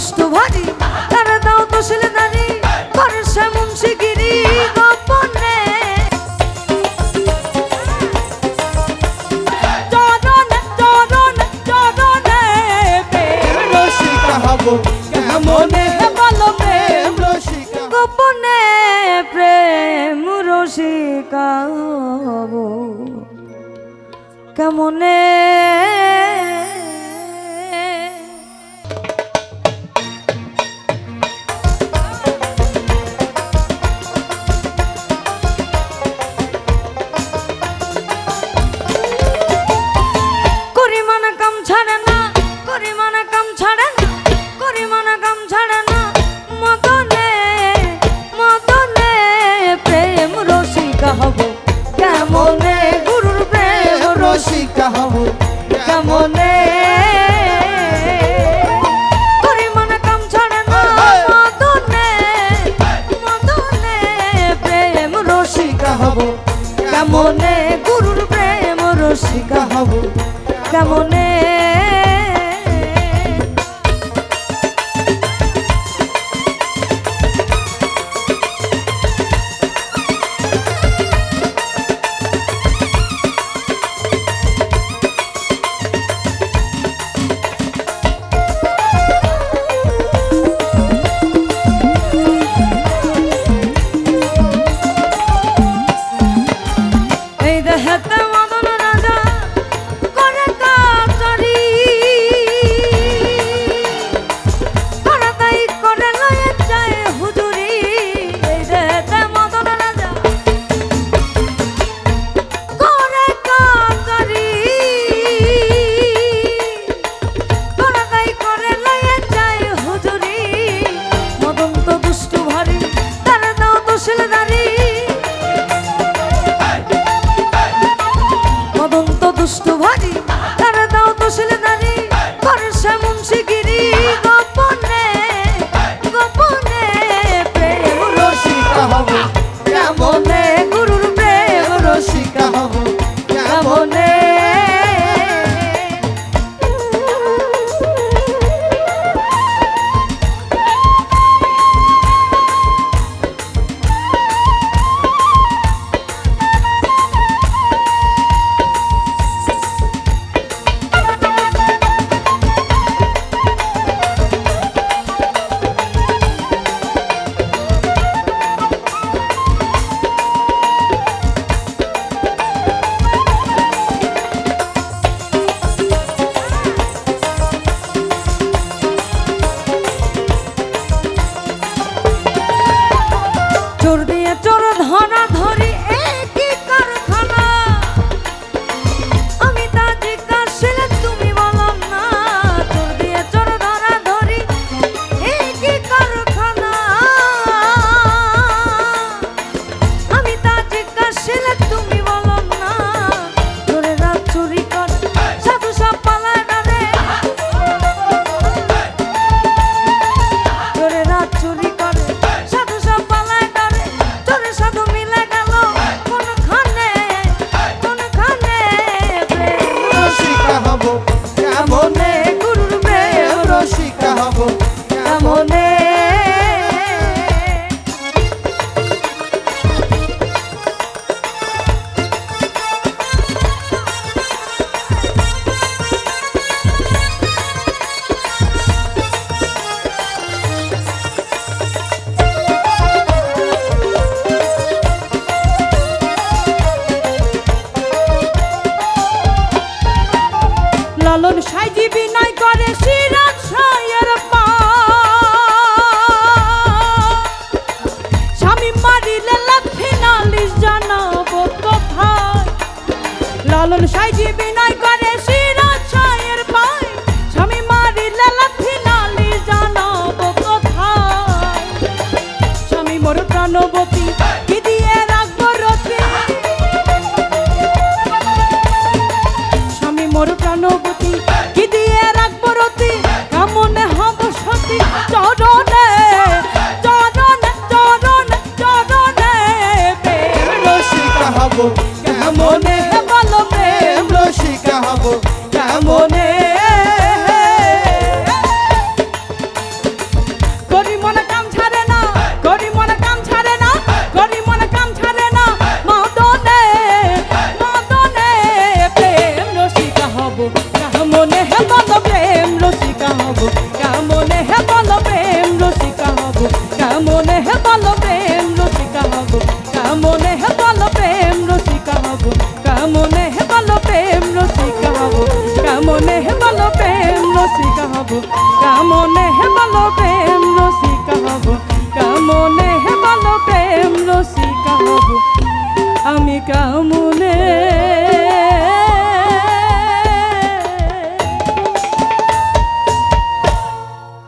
দুষ্ট ভারী তারা দাও দোষলে নারী ভরসা মুন্সিগিরি গোপনে। মনে বলো প্রেম রসিকা। গোপনে প্রেম রসিকা হব। কেমনে? মনে চোর দিয়ে চোর ধরা ধরি। সাইজি বিনয় করে সিরাজ সায়ের স্বামী মারিলে লাথি নালিশ জানাব কোথায়? লালন সাইজি বিনয় করে সিরাজ পায়। স্বামী মারিলে লাথি নালিশ জানাব কোথায়? স্বামী মোর প্রাণবতী, কি দিয়ে স্বামী মোর প্রাণবতী কামনে হে বলো প্রেম রসিকা হব? কামনে হে বলো প্রেম রসিকা হব? কামনে হে বলো প্রেম